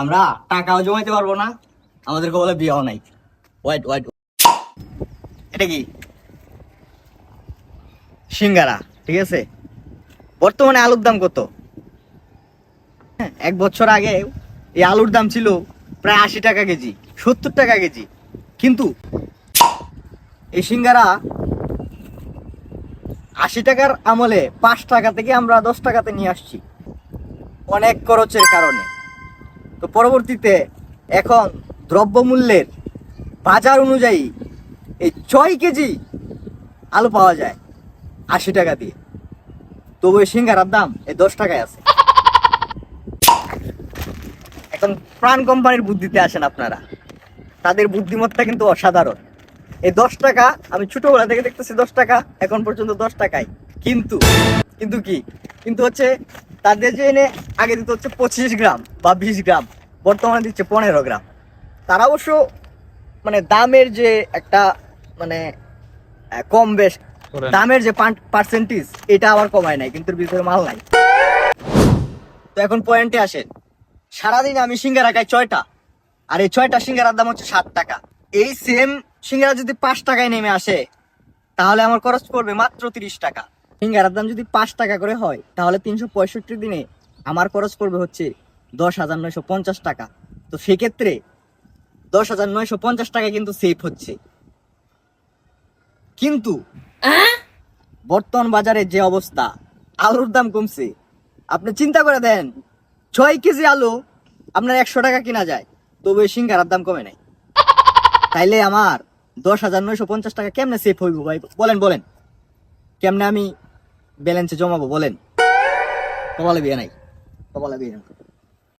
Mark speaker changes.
Speaker 1: আমরা টাকাও জমাইতে পারব না আমাদের কবলে বিয়েও নাই। ওয়াইট ওয়াইট এটা কি? সিঙ্গারা ঠিক আছে? বর্তমানে আলুর দাম কত? হ্যাঁ, এক বছর আগে এই আলুর দাম ছিল প্রায় আশি টাকা কেজি সত্তর টাকা কেজি। কিন্তু এই সিঙ্গারা আশি টাকার আমলে পাঁচ টাকা থেকে আমরা দশ টাকাতে নিয়ে আসছি অনেক খরচের কারণে। তো পরবর্তীতে এখন দ্রব্যমূল্যের বাজার অনুযায়ী এই ছয় কেজি আলু পাওয়া যায় আশি টাকা দিয়ে। তবু এই সিঙ্গারার দাম এই দশ টাকায় আছে। এখন প্রাণ কোম্পানির বুদ্ধিতে আসেন আপনারা। তাদের বুদ্ধিমত্তা কিন্তু অসাধারণ। এই দশ টাকা, আমি ছোটবেলা থেকে দেখতেছি দশ টাকা, এখন পর্যন্ত দশ টাকায়। কিন্তু কিন্তু কি? কিন্তু হচ্ছে তাদের যে এনে আগে দিত হচ্ছে পঁচিশ গ্রাম বা বিশ গ্রাম। বর্তমানে দিচ্ছে পনেরো গ্রাম। তারা অবশ্য মানে দামের যে একটা মানে কম বেশ দামের যে পার্সেন্টেজ এটা আবার কমায় নাই কিন্তু ভিতরে মাল নাই। তো এখন পয়েন্টে আসেন। সারাদিন আমি সিঙ্গারা খাই ছয়টা আর এই ছয়টা সিঙ্গারার দাম হচ্ছে ষাট টাকা। এই সেম সিঙ্গারা যদি পাঁচ টাকায় নেমে আসে তাহলে আমার খরচ পড়বে মাত্র তিরিশ টাকা। সিঙ্গারার দাম যদি পাঁচ টাকা করে হয় তাহলে তিনশো পঁয়ষট্টি দিনে আমার খরচ পড়বে হচ্ছে দশ হাজার নয়শো পঞ্চাশ টাকা। তো সেক্ষেত্রে দশ হাজার নয়শো পঞ্চাশ টাকা কিন্তু সেফ হচ্ছে। কিন্তু বর্তমান বাজারে যে অবস্থা আলুর দাম কমছে। আপনি চিন্তা করে দেন ছয় কেজি আলু আপনার একশো টাকা কিনা যায় তবে সিঙ্গারার দাম কমে নাই। তাইলে আমার দশ হাজার নয়শো পঞ্চাশ টাকা কেমনে সেফ হইব ভাই? বলেন বলেন। কেমনে আমি ব্যালেন্সে জমাবো? বলেন। কপালে বিয়ে নাই। কপালে বিয়ে নাই।